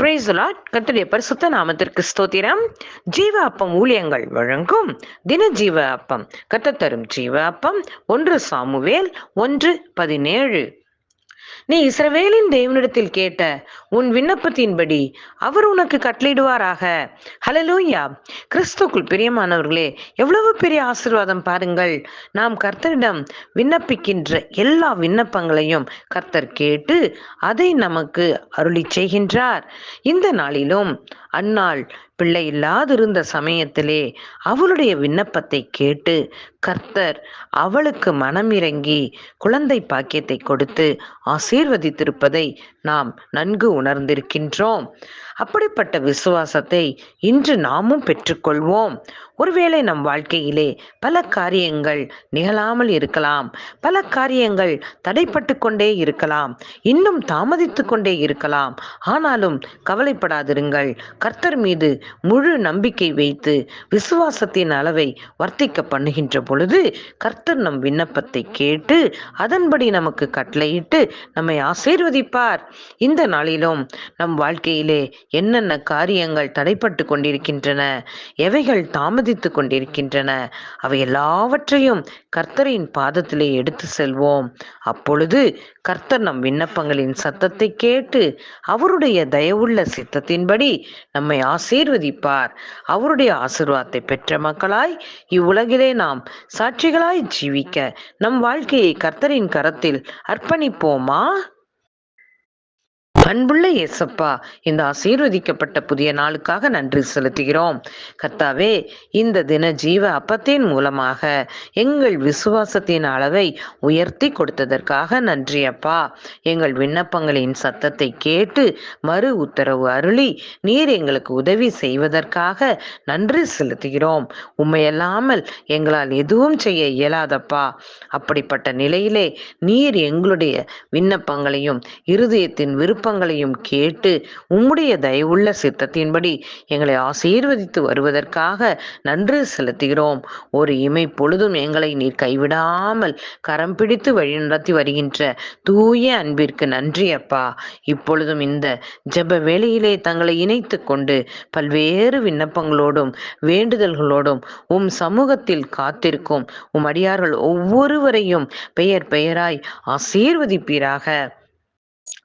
பிரேசலாட் கத்துடைய பரிசுத்த நாமத்திற்கு ஸ்தோத்திரம். ஜீவ அப்பம் ஊழியங்கள் வழங்கும் தின ஜீவ அப்பம் கத்த தரும் ஜீவ அப்பம் ஒன்று சாமுவேல் ஒன்று பதினேழு. நீ இஸ்ரவேலின் தேவனிடத்தில் கேட்ட உன் விண்ணப்பத்தின்படி அவர் உனக்கு கட்டளிடுவாராக ஹலலூயா கிறிஸ்துக்குள் பிரியமானவர்களே எவ்வளவு பெரிய ஆசீர்வாதம் பாருங்கள். நாம் கர்த்தரிடம் விண்ணப்பிக்கின்ற எல்லா விண்ணப்பங்களையும் கர்த்தர் கேட்டு அதை நமக்கு அருளி செய்கின்றார். இந்த நாளிலும் அந்நாள் பிள்ளை இல்லாதிருந்த சமயத்திலே அவளுடைய விண்ணப்பத்தை கேட்டு கர்த்தர் அவளுக்கு மனமிறங்கி குழந்தை பாக்கியத்தை கொடுத்து ஆசீர்வதித்திருப்பதை நாம் நன்கு உணர்ந்திருக்கின்றோம். அப்படிப்பட்ட விசுவாசத்தை இன்று நாமும் பெற்றுக்கொள்வோம். ஒருவேளை நம் வாழ்க்கையிலே பல காரியங்கள் நிகழாமல் இருக்கலாம். பல காரியங்கள் தடைப்பட்டு கொண்டே இருக்கலாம். இன்னும் தாமதித்து கொண்டே இருக்கலாம். ஆனாலும் கவலைப்படாதிருங்கள். கர்த்தர் மீது முழு நம்பிக்கை வைத்து விசுவாசத்தின் அளவை வர்த்திக்க பண்ணுகின்ற பொழுது கர்த்தர் நம் விண்ணப்பத்தை கேட்டு அதன்படி நமக்கு கட்டளையிட்டு நம்மை ஆசீர்வதிப்பார். இந்த நாளிலும் நம் வாழ்க்கையிலே என்னென்ன காரியங்கள் தடைப்பட்டு கொண்டிருக்கின்றன எவைகள் தாமதித்து கொண்டிருக்கின்றன அவை எல்லாவற்றையும் கர்த்தரின் பாதத்திலே எடுத்து செல்வோம். அப்பொழுது கர்த்தர் நம் விண்ணப்பங்களின் சத்தத்தை கேட்டு அவருடைய தயவுள்ள சித்தத்தின்படி நம்மை ஆசீர்வதிப்பார். அவருடைய ஆசிர்வாதத்தை பெற்ற மக்களாய் இவ்வுலகிலே நாம் சாட்சிகளாய் ஜீவிக்க நம் வாழ்க்கையை கர்த்தரின் கரத்தில் அர்ப்பணிப்போமா? அன்புள்ள இயேசப்பா இந்த ஆசீர்வதிக்கப்பட்ட புதிய நாளுக்காக நன்றி செலுத்துகிறோம். கர்த்தாவே இந்த தின ஜீவ அப்பத்தின் மூலமாக எங்கள் விசுவாசத்தின் அளவை உயர்த்தி கொடுத்ததற்காக நன்றி அப்பா. எங்கள் விண்ணப்பங்களின் சத்தத்தை கேட்டு மறு உத்தரவு அருளி நீர் எங்களுக்கு உதவி செய்வதற்காக நன்றி செலுத்துகிறோம். உண்மையல்லாமல் எங்களால் எதுவும் செய்ய இயலாதப்பா. அப்படிப்பட்ட நிலையிலே நீர் எங்களுடைய விண்ணப்பங்களையும் இருதயத்தின் விருப்ப விண்ணப்பங்களையும் கேட்டு உம்முடைய தயவுள்ள சித்தத்தின்படி எங்களை ஆசீர்வதித்து வருவதற்காக நன்றி செலுத்துகிறோம். ஒரு இமை பொழுதும் எங்களை நீர் கைவிடாமல் கரம் பிடித்து வழிநடத்தி வருகின்ற தூய அன்பிற்கு நன்றி அப்பா. இப்பொழுதும் இந்த ஜெப வேளையிலே தங்களை இணைத்து கொண்டு பல்வேறு விண்ணப்பங்களோடும் வேண்டுதல்களோடும் உம் சமூகத்தில் காத்திருக்கும் உம் அடியார்கள் ஒவ்வொருவரையும் பெயர் பெயராய் ஆசீர்வதிப்பீராக.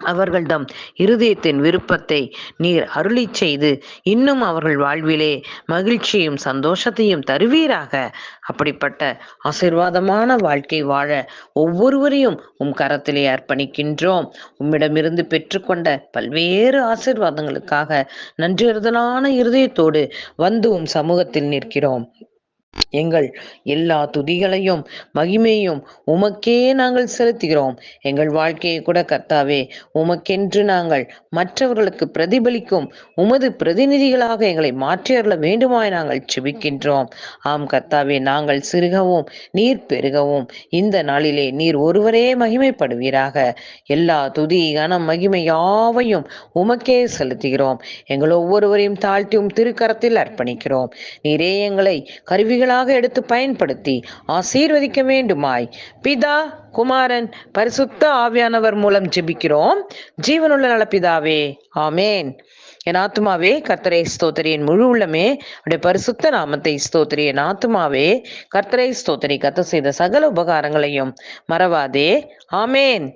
அவர்கள்தம் இருதயத்தின் விருப்பத்தை நீர் அருளி செய்து இன்னும் அவர்கள் வாழ்விலே மகிழ்ச்சியும் சந்தோஷத்தையும் தருவீராக. அப்படிப்பட்ட ஆசிர்வாதமான வாழ்க்கை வாழ ஒவ்வொருவரையும் உம் கரத்திலே அர்ப்பணிக்கின்றோம். உம்மிடமிருந்து பெற்றுக்கொண்ட பல்வேறு ஆசிர்வாதங்களுக்காக நன்றியறுதலான இருதயத்தோடு வந்து உம் சமூகத்தில் நிற்கிறோம். எங்கள் எல்லா துதிகளையும் மகிமையும் உமக்கே நாங்கள் செலுத்துகிறோம். எங்கள் வாழ்க்கையை கூட கர்த்தாவே உமக்கென்று நாங்கள் மற்றவர்களுக்கு பிரதிபலிக்கும் உமது பிரதிநிதிகளாக எங்களை மாற்றியறல வேண்டுமாய் நாங்கள் செபிக்கின்றோம் ஆம் கர்த்தாவே நாங்கள் சிறுகவும் நீர் பெருகவும் இந்த நாளிலே நீர் ஒருவரே மகிமைப்படுவீராக. எல்லா துதி கனம் மகிமை யாவையும் உமக்கே செலுத்துகிறோம். எங்கள் ஒவ்வொருவரையும் தாழ்த்தியும் திருக்கரத்தில் அர்ப்பணிக்கிறோம். நீரே எங்களை கருவிகள் கருவிகளாக எடுத்து பயன்படுத்தி ஆசீர்வதிக்க வேண்டுமாய். பிதா குமாரன் பரிசுத்த ஆவியானவர் மூலம் ஜெபிக்கிறோம். ஜீவனுள்ள நலப்பிதாவே ஆமேன். என் ஆத்துமாவே கர்த்தரை ஸ்தோத்திரி. என் முழு உள்ளமே அப்படியே பரிசுத்த நாமத்தை ஸ்தோத்திரி. என் ஆத்துமாவே கர்த்தரை ஸ்தோத்திரி. கத்த செய்த சகல உபகாரங்களையும் மறவாதே. ஆமேன்.